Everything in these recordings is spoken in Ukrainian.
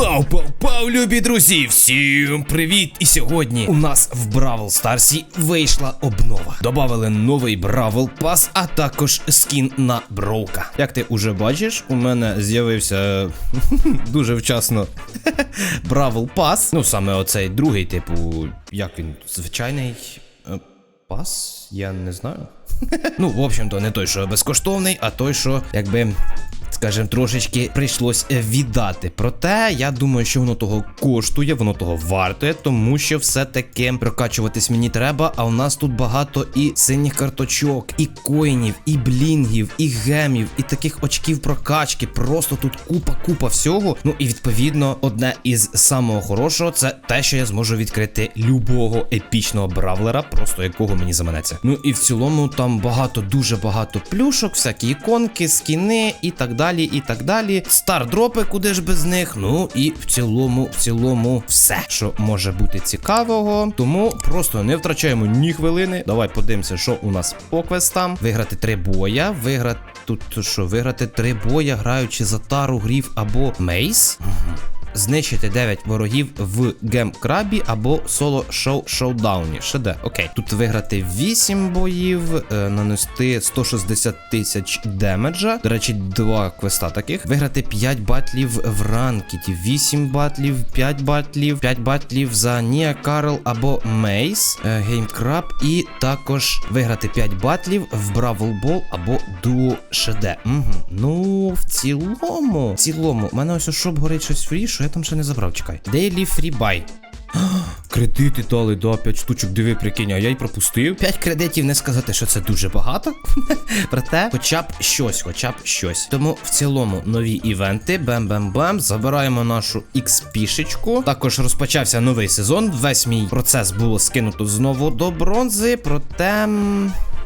Пау, пау, пау, любі друзі! Всім привіт! І сьогодні у нас в Бравл Старсі вийшла обнова. Добавили новий Бравл Пас, а також скін на Броука. Як ти уже бачиш, у мене з'явився дуже вчасно Бравл Пас. Ну, саме оцей другий, типу, як він, звичайний е, пас? Я не знаю. Ну, в общем-то, не той, що безкоштовний, а той, що якби. Скажем, трошечки прийшлось е, віддати. Проте я думаю, що воно того коштує, воно того вартує, тому що все-таки прокачуватись мені треба. А у нас тут багато і синіх карточок, і коїнів, і блінгів, і гемів, і таких очків прокачки. Просто тут купа-купа всього. Ну і відповідно, одне із самого хорошого це те, що я зможу відкрити любого епічного бравлера, просто якого мені заманеться. Ну і в цілому там багато, дуже багато плюшок, всякі іконки, скіни і так далі, і так далі. Стардропи, куди ж без них. Ну і в цілому, в цілому, все, що може бути цікавого. Тому просто не втрачаємо ні хвилини. Давай подивимося, що у нас по квестам. Виграти три боя, виграти тут що, виграти три боя, граючи за тару, грів або мейс. Знищити 9 ворогів в гем-крабі або соло шоу шоудауні. ШД. Окей. Тут виграти 8 боїв, е, нанести 160 тисяч демеджа. До речі, два квеста таких. Виграти 5 батлів в ранкеті, 8 батлів, 5 батлів, 5 батлів за Ніа Карл або Мейс, е, геймкраб, і також виграти 5 батлів в Бравл Бол або Дуо ШД. Угу. Ну, в цілому, в цілому, у мене ось щоб горить щось фрі, що я там ще не забрав. Чекай. Daily Free Buy. Кредити дали, да, 5 штучок, диви, прикинь, а я й пропустив. 5 кредитів не сказати, що це дуже багато. Проте, хоча б щось, хоча б щось. Тому в цілому нові івенти. Бем-бем-бем. Забираємо нашу XP-шечку. Також розпочався новий сезон. Весь мій процес було скинуто знову до бронзи. Проте.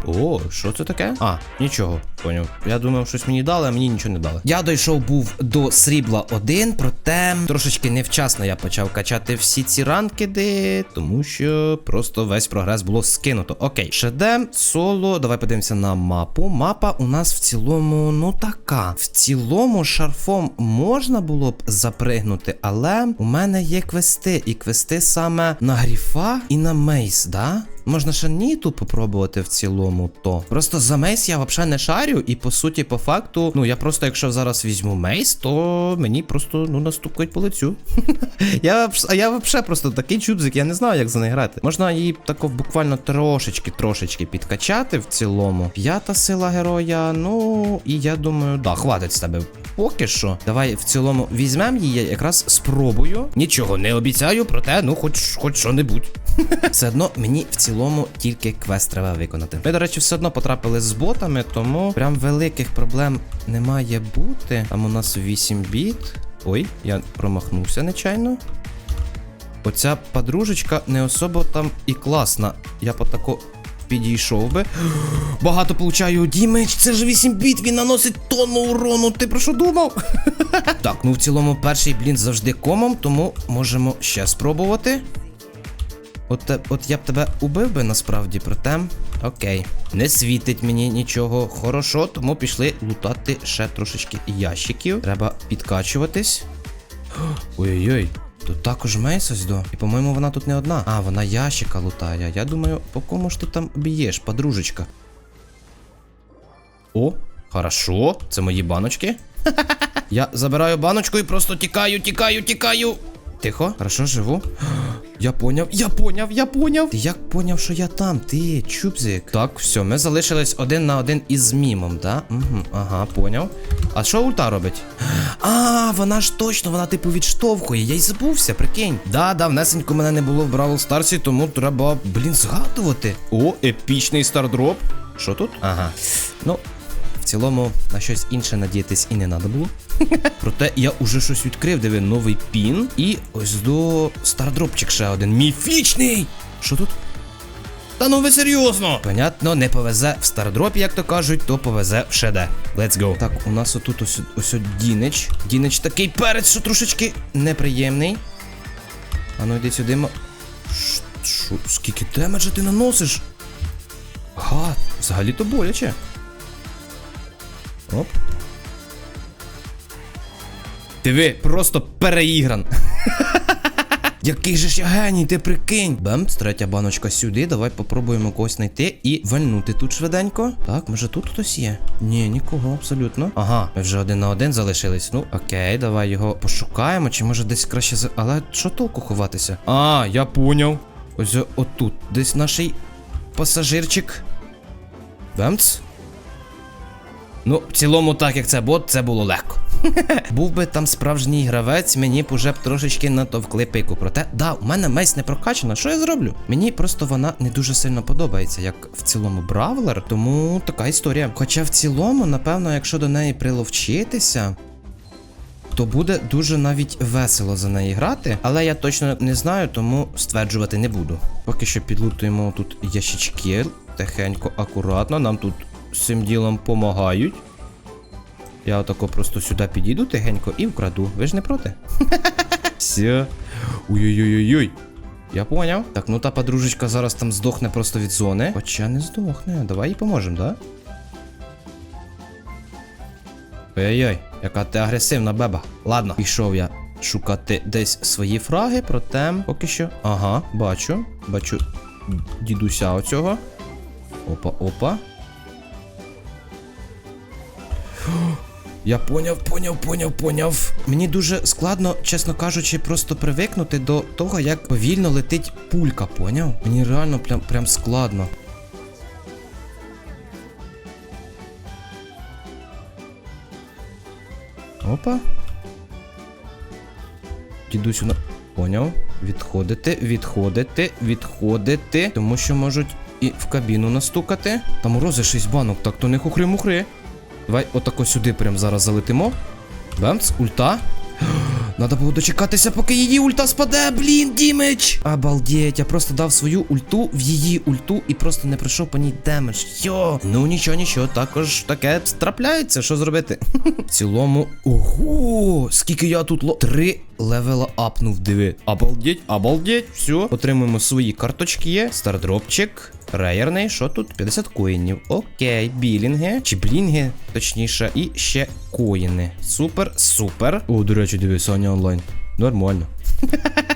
О, що це таке? А, нічого, поняв. Я думав, щось мені дали, а мені нічого не дали. Я дійшов був до срібла 1, проте трошечки невчасно я почав качати всі ці ранкеди, тому що просто весь прогрес було скинуто. Окей, шедем, соло. Давай подивимося на мапу. Мапа у нас в цілому, ну така. В цілому шарфом можна було б запригнути, але у мене є квести, і квести саме на гріфа і на мейс, да? Можна ще ніту попробувати в цілому, то. Просто за мейс я взагалі не шарю, і по суті, по факту, ну я просто, якщо зараз візьму мейс, то мені просто ну настукають по лицю. я я взагалі просто такий чубзик, я не знаю, як за неї грати. Можна її тако буквально трошечки, трошечки підкачати в цілому. П'ята сила героя, ну і я думаю, да, хватить з тебе. Поки що, давай в цілому візьмемо її, якраз спробую. Нічого не обіцяю, проте, ну, хоч хоч що-небудь. Все одно мені в цілому тільки квест треба виконати. Ми, до речі, все одно потрапили з ботами, тому прям великих проблем не має бути. Там у нас 8 біт. Ой, я промахнувся нечайно. Оця подружечка не особо там і класна. Я по тако підійшов би. Багато получаю дімедж, це ж 8 біт, він наносить тонну урону. Ти про що думав? так, ну в цілому перший блін завжди комом, тому можемо ще спробувати. От, от я б тебе убив би насправді, проте. Окей. Не світить мені нічого хорошо, тому пішли лутати ще трошечки ящиків. Треба підкачуватись. Ой-ой-ой. Тут також Мейс ось до. І, по-моєму, вона тут не одна. А, вона ящика лутає. Я думаю, по кому ж ти там б'єш, подружечка? О, хорошо. Це мої баночки. Я забираю баночку і просто тікаю, тікаю, тікаю. Тихо, хорошо, живу. Я поняв, я поняв, я поняв. Ти як поняв, що я там? Ти, чубзик. Так, все, ми залишились один на один із мімом, да? Угу, ага, поняв. А що ульта робить? А, вона ж точно, вона типу відштовхує. Я й забувся, прикинь. Да, давнесенько мене не було в Бравл Старсі, тому треба, блін, згадувати. О, епічний стардроп. Що тут? Ага. Ну, в цілому на щось інше надіятись і не треба було. Проте я уже щось відкрив, диви, новий пін. І ось до стардропчик ще один. Міфічний! Що тут? Та ну ви серйозно! Понятно, не повезе в стардропі, як то кажуть, то повезе в ШД. Let's go. Так, у нас отут ось, ось Дінич. Дінич такий перець, що трошечки неприємний. А ну йди сюди. Що? Скільки демеджа ти наносиш? Га, взагалі-то боляче. Оп. Диви, просто переігран. Який же ж я геній, ти прикинь. Бемц, третя баночка сюди. Давай попробуємо когось знайти і вальнути тут швиденько. Так, може тут хтось є? Ні, нікого, абсолютно. Ага, ми вже один на один залишились. Ну, окей, давай його пошукаємо. Чи може десь краще за. Але що толку ховатися? А, я поняв. Ось отут. Десь наш пасажирчик. Бемц. Ну, в цілому, так як це бот, це було легко. Був би там справжній гравець, мені б уже б трошечки натовкли пику. Проте, да, у мене месь не прокачана. Що я зроблю? Мені просто вона не дуже сильно подобається, як в цілому бравлер, тому така історія. Хоча в цілому, напевно, якщо до неї приловчитися. То буде дуже навіть весело за неї грати, але я точно не знаю, тому стверджувати не буду. Поки що підлутуємо тут ящички, тихенько, акуратно. Нам тут цим ділом помагають. Я отако просто сюди підійду тихенько і вкраду. Ви ж не проти? Все. Ой-ой-ой-ой. Я поняв. Так, ну та подружечка зараз там здохне просто від зони. Хоча не здохне. Давай їй поможемо, да? Ой-ой-ой, яка ти агресивна беба. Ладно, пішов я шукати десь свої фраги, проте поки що. Ага, бачу. Бачу дідуся оцього. Опа, опа. Я поняв, поняв, поняв, поняв. Мені дуже складно, чесно кажучи, просто привикнути до того, як повільно летить пулька, поняв? Мені реально прям, прям складно. Опа. Дідусь на. Поняв. Відходити, відходити, відходити. Тому що можуть і в кабіну настукати. Там морози 6 банок, так то не хухри-мухри. Давай отако сюди прям зараз залетимо. Бемц, ульта. Надо було дочекатися, поки її ульта спаде, блін, дімедж! Обалдеть, я просто дав свою ульту в її ульту і просто не пройшов по ній демедж. Йо! Ну нічого, нічого, також таке трапляється, що зробити? В цілому. Ого! Скільки я тут ло. Три левела апнув, диви. Обалдеть, обалдеть, все. Отримуємо свої карточки. Стардропчик. Рейерний, що тут? 50 коїнів. Окей, білінги. Чи блінги, точніше, і ще коїни. Супер, супер. О, до речі, дивись, Саня онлайн. Нормально.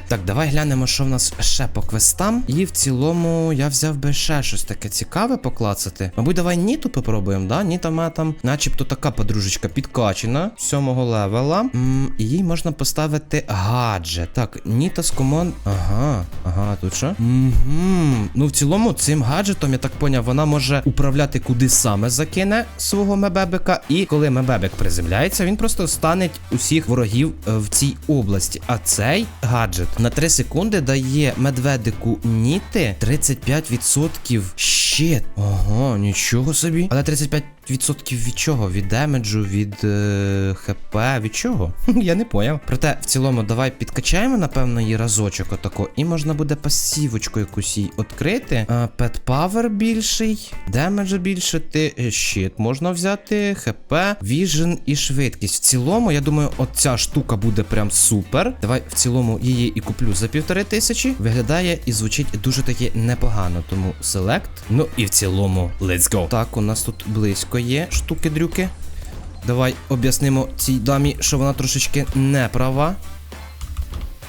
Так, давай глянемо, що в нас ще по квестам. І в цілому я взяв би ще щось таке цікаве поклацати. Мабуть, давай Ніту попробуємо, да? Ніта має там, начебто, така подружечка підкачена, сьомого левела. М, і їй можна поставити гаджет. Так, Ніта з команд. Ага, ага, тут що? Угу. Ну, в цілому, цим гаджетом, я так поняв, вона може управляти куди саме закине свого мебебика. І коли мебебик приземляється, він просто станеть усіх ворогів е, в цій області. А цей гаджет на 3 секунди дає медведику Ніти 35% щит. Ага, нічого собі. Але 35% від чого? Від демеджу, від е, ХП, від чого? Я не поняв. Проте, в цілому, давай підкачаємо, напевно, її разочок отако. І можна буде пасівочку якусь їй відкрити. Пет павер більший, демедж збільшити, е, щит можна взяти, ХП, віжен і швидкість. В цілому, я думаю, оця штука буде прям супер. Давай в цілому її і куплю за півтори тисячі. Виглядає і звучить дуже таки непогано. Тому селект. Ну і в цілому, let's go. Так, у нас тут близько є штуки-дрюки. Давай об'яснимо цій дамі, що вона трошечки не права.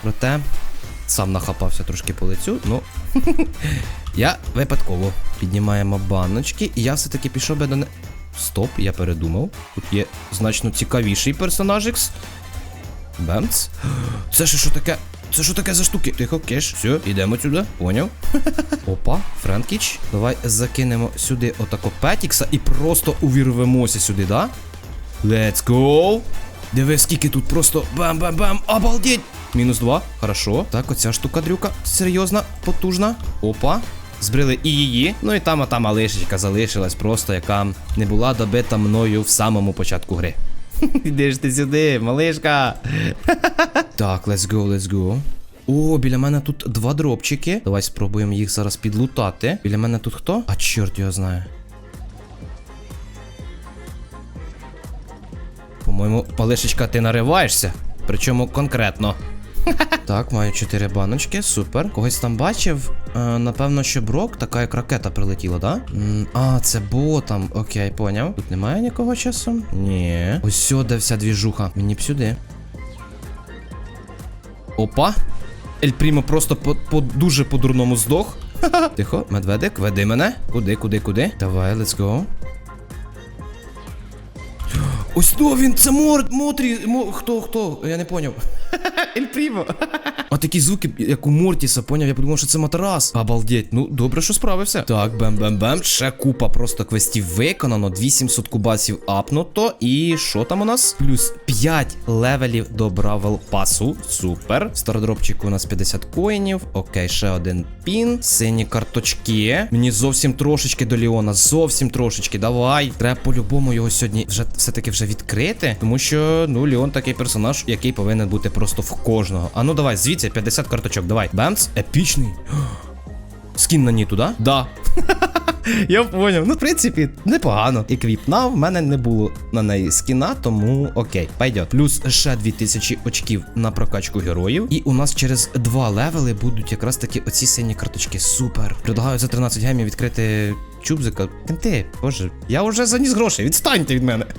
Проте сам нахапався трошки по лицю, ну. я випадково піднімаємо баночки, і я все-таки пішов би до не. Стоп, я передумав. Тут є значно цікавіший персонаж Ікс. Бемц. Це ще що таке? Це що таке за штуки? Тихо, кеш. Все, йдемо сюди. Поняв? Опа, Френкіч. Давай закинемо сюди отако Петікса і просто увірвемося сюди, да? Let's go. Диви, скільки тут просто бам-бам-бам, обалдеть! Мінус два, хорошо. Так, оця штука дрюка серйозна, потужна. Опа. Збрили і її. Ну і там ота малишечка залишилась просто, яка не була добита мною в самому початку гри. Іди ж ти сюди, малишка. так, let's go, let's go. О, біля мене тут два дропчики. Давай спробуємо їх зараз підлутати. Біля мене тут хто? А чорт його знає. По-моєму, Палишечка, ти нариваєшся. Причому конкретно. Так, маю чотири баночки, супер. Когось там бачив. Е, напевно, що брок, така як ракета прилетіла, да? А, це ботом. Окей, поняв. Тут немає нікого часом? Ні. Ось сюди вся двіжуха. Мені б сюди. Опа. Ель Прімо просто по, по дуже по-дурному здох. Тихо, медведик, веди мене. Куди, куди, куди? Давай, let's go. Ось то він, це мор, Мотрі, мо, хто, хто? Я не поняв. Ель Прімо. А такі звуки, як у Мортіса, поняв, я подумав, що це матрас. Обалдеть. Ну, добре, що справився. Так, бем-бем-бем. Ще купа просто квестів виконано. 2700 кубасів апнуто. І що там у нас? Плюс 5 левелів до Бравел пасу. Супер. В стародропчику у нас 50 коїнів. Окей, ще один пін. Сині карточки. Мені зовсім трошечки до Ліона. Зовсім трошечки. Давай. Треба по-любому його сьогодні вже все-таки вже відкрити. Тому що, ну, Ліон такий персонаж, який повинен бути просто в кожного. А ну давай, звідси 50 карточок. Давай. Бемц. Епічний. Скін на ніту, да? Да. Я поняв. Ну, в принципі, непогано. Еквіпна в мене не було на неї скіна, тому окей, пойдет. Плюс ще 2000 очків на прокачку героїв. І у нас через два левели будуть якраз таки оці сині карточки. Супер. Предлагаю за 13 гемів відкрити чубзика. Кенти, боже, я вже заніс грошей. Відстаньте від мене.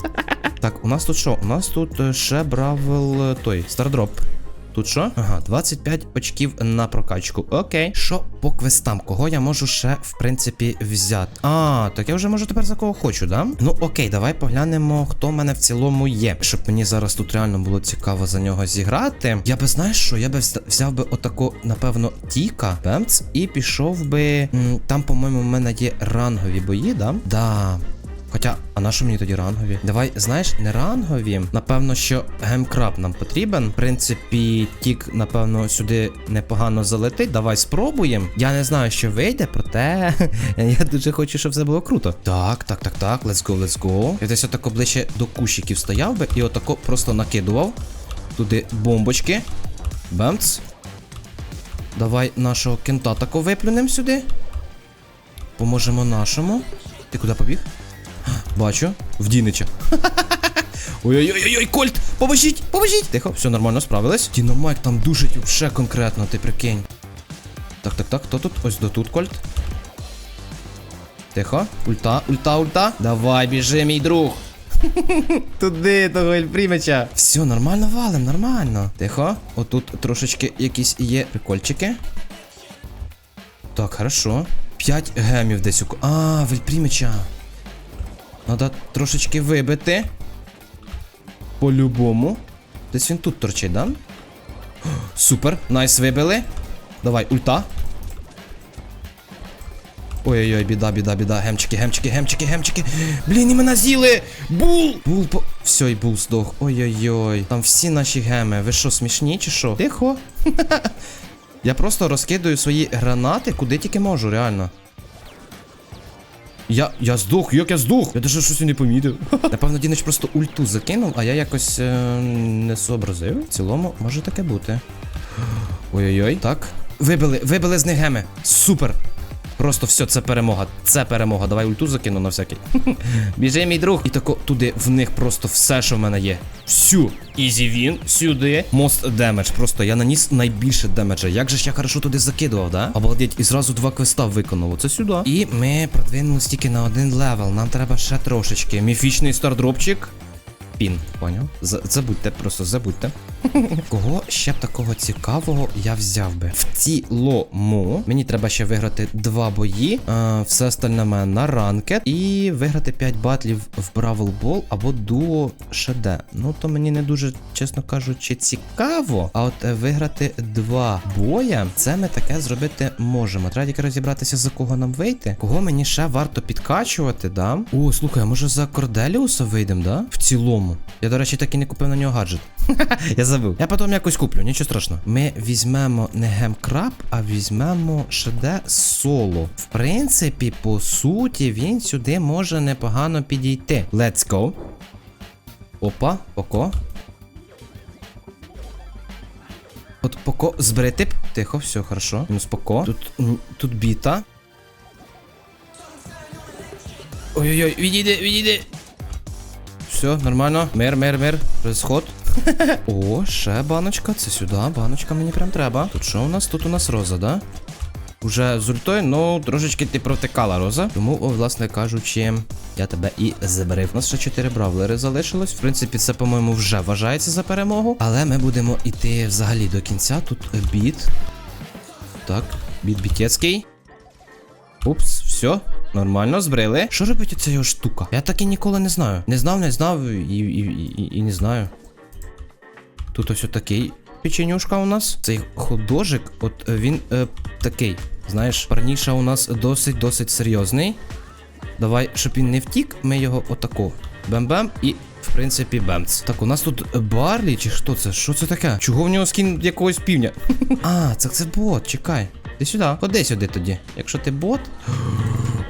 Так, у нас тут що? У нас тут е, ще бравел е, той стардроп. Тут що? Ага, 25 очків на прокачку. Окей. Що по квестам? Кого я можу ще, в принципі, взяти? А, так я вже можу тепер за кого хочу, да? Ну окей, давай поглянемо, хто в мене в цілому є. Щоб мені зараз тут реально було цікаво за нього зіграти. Я би знаєш що? Я би взяв би отако, напевно, Тіка, Бемц, і пішов би. Там, по-моєму, в мене є рангові бої, да? Да. Хоча, а на що мені тоді рангові? Давай, знаєш, не рангові. Напевно, що гемкраб нам потрібен. В принципі, тік, напевно, сюди непогано залетить. Давай спробуємо. Я не знаю, що вийде, проте я дуже хочу, щоб все було круто. Так, так, так, так. Let's go, let's go. Я десь отако ближче до кущиків стояв би і отако просто накидував. Туди бомбочки. Бемц. Давай нашого кента тако виплюнем сюди. Поможемо нашому. Ти куди побіг? Бачу, в Дінича. Ой-ой-ой, Кольт! Поможіть! Поможіть! Тихо, все нормально, справились. Дінамайк там душить вже конкретно, ти прикинь. Так, так, так, хто тут? Ось до тут Кольт. Тихо. Ульта, ульта, ульта. Давай, біжи, мій друг. Туди, того Ельпрімеча. Все, нормально валим, нормально. Тихо. Отут трошечки якісь є прикольчики. Так, хорошо. 5 гемів десь у. А, Вельпрімеча. Надо трошечки вибити. По-любому. Десь він тут торчить, да? Супер, найс вибили. Давай, ульта. Ой-ой-ой, біда, біда, біда. Гемчики, гемчики, гемчики, гемчики. Блін, і мене з'їли! Бул! Бул по. Все, і бул здох. Ой-ой-ой. Там всі наші геми. Ви що, смішні чи що? Тихо. Я просто розкидаю свої гранати, куди тільки можу, реально. Я. я здох, як я здох? Я даже щось не помітив. Напевно, Дінич просто ульту закинув, а я якось е, не сообразив. В цілому, може таке бути. Ой-ой-ой. Так. Вибили, вибили з них. Супер. Просто все, це перемога. Це перемога. Давай ульту закину на всякий. Біжи, мій друг. І тако туди в них просто все, що в мене є. Всю. Ізі він, сюди. Мост демедж. Просто я наніс найбільше демеджа. Як же ж я хорошо туди закидував, да? Обалдеть, і зразу два квеста виконав. Оце сюди. І ми продвинулись тільки на один левел. Нам треба ще трошечки. Міфічний стардропчик. Пін, поняв? Забудьте, просто забудьте. Кого ще б такого цікавого я взяв би? В цілому мені треба ще виграти два бої, а, все остальне мене на ранкет, і виграти 5 батлів в Бравл Бол або дуо ШД. Ну то мені не дуже, чесно кажучи, цікаво. А от е, виграти два боя, це ми таке зробити можемо. Треба тільки розібратися, за кого нам вийти. Кого мені ще варто підкачувати, да? О, слухай, а може за Корделіуса вийдемо, да? В цілому. Я, до речі, так і не купив на нього гаджет. Я забув. Я потім якось куплю, нічого страшного. Ми візьмемо не гемкраб, а візьмемо шеде соло. В принципі, по суті, він сюди може непогано підійти. Let's go. Опа, поко. От поко зберете. Тихо, все, хорошо. Мінус поко. Тут, тут біта. Ой-ой-ой, відійди, відійди. Все, нормально. Мир, мир, мир. Розход. О, ще баночка. Це сюди. Баночка мені прям треба. Тут що у нас? Тут у нас роза, да? вже з ультою, ну трошечки ти провтикала, Роза. Тому, о, власне кажучи, я тебе і заберив. У нас ще 4 бравлери залишилось. В принципі, це, по-моєму, вже вважається за перемогу. Але ми будемо йти взагалі до кінця. Тут біт. Так, біт бітецький. Упс, все. Нормально, збрили. Що робить оця його штука? Я так і ніколи не знаю. Не знав, не знав і, і, і, і не знаю. Тут ось такий печенюшка у нас. Цей художик, от е, він е, такий. Знаєш, парніша у нас досить-досить серйозний. Давай, щоб він не втік, ми його отако. Бем-бем і. В принципі, бемц. Так, у нас тут Барлі, чи що це? Що це таке? Чого в нього скін якогось півня? а, це це бот, чекай. Ти сюди, ходи сюди тоді. Якщо ти бот.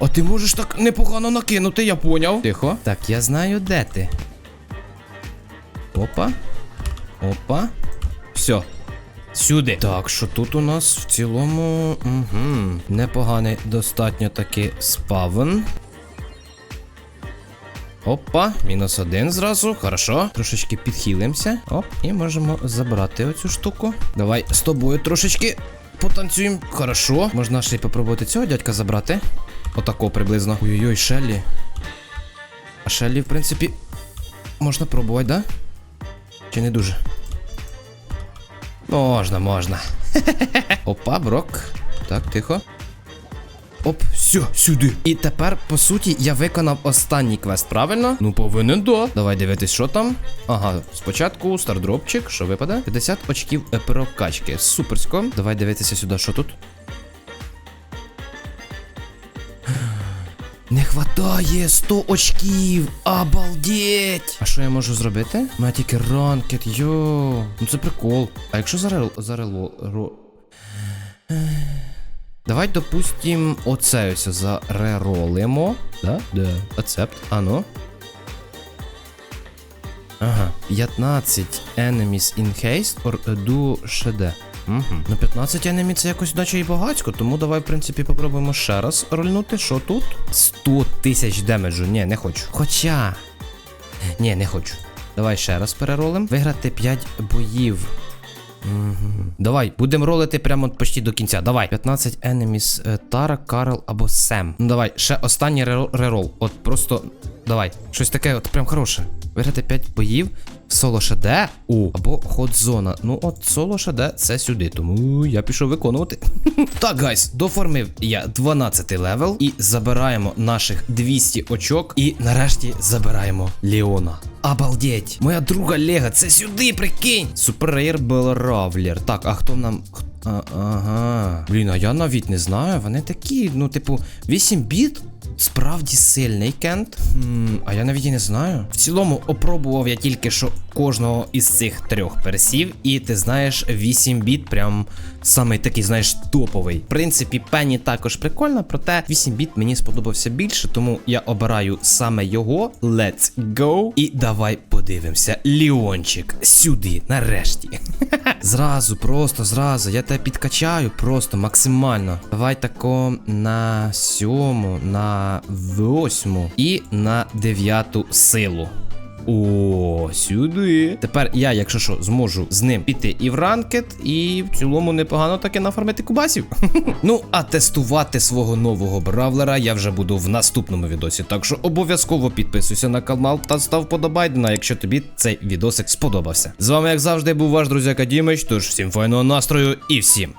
А ти можеш так непогано накинути, я поняв. Тихо. Так, я знаю, де ти. Опа. Опа. Все. Сюди. Так, що тут у нас в цілому. Угу. Непоганий достатньо таки спавн. Опа, мінус один зразу. Хорошо. Трошечки підхилимося. Оп, і можемо забрати оцю штуку. Давай з тобою трошечки потанцюємо. Хорошо. Можна ще й попробувати цього дядька забрати. Отако приблизно. Ой-ой-ой, Шеллі. А Шеллі, в принципі, можна пробувати, да? Чи не дуже? Можна, можна. Опа, брок. Так, тихо. Оп, все, сюди. І тепер, по суті, я виконав останній квест, правильно? Ну, повинен да. Давай дивитись, що там. Ага, спочатку стардропчик, що випаде? 50 очків е, прокачки. Суперсько. Давай дивитися сюди, що тут. Не хватає 100 очків. Обалдеть! А що я можу зробити? У мене тільки ранкет, йо. Ну це прикол. А якщо зарел... зарело... Ро... Давай, допустим, оце ось зареролимо. Да? Да. Accept. А ну. Ага. 15 enemies in haste or do shd. Угу. Ну 15 enemy це якось наче і багатько, тому давай, в принципі, попробуємо ще раз рольнути. Що тут? 100 тисяч демеджу. Ні, не хочу. Хоча. Ні, не хочу. Давай ще раз переролим. Виграти 5 боїв. Давай, будемо ролити прямо почти до кінця. Давай. 15 enemies е, Тара, Карл або Сем. Ну давай, ще останній рерол. От просто. Давай. Щось таке, от прям хороше. Виграти 5 боїв. Соло ШД у або ход зона. Ну от соло ШД це сюди, тому я пішов виконувати. так, гайс, доформив я 12 левел і забираємо наших 200 очок. І нарешті забираємо Леона. Обалдеть! Моя друга Лега, це сюди, прикинь! Суперрейр Белравлер. Так, а хто нам. А, ага. Блін, а я навіть не знаю. Вони такі, ну, типу, 8 біт. Справді сильний кент. М- а я навіть і не знаю. В цілому опробував я тільки що кожного із цих трьох персів, і ти знаєш, 8 біт прям самий такий, знаєш, топовий. В принципі, Пенні також прикольна, проте 8 біт мені сподобався більше, тому я обираю саме його. Let's go. І давай подивимося. Ліончик, сюди, нарешті. зразу, просто зразу. Я тебе підкачаю просто максимально. Давай тако на сьому, на восьму і на дев'яту силу. О, сюди. Тепер я, якщо що, зможу з ним піти і в ранкет, і в цілому непогано таки нафармити кубасів. ну, а тестувати свого нового бравлера я вже буду в наступному відосі. Так що обов'язково підписуйся на канал та став подобайдена, якщо тобі цей відосик сподобався. З вами, як завжди, був ваш друзяка Дімич, тож всім файного настрою і всім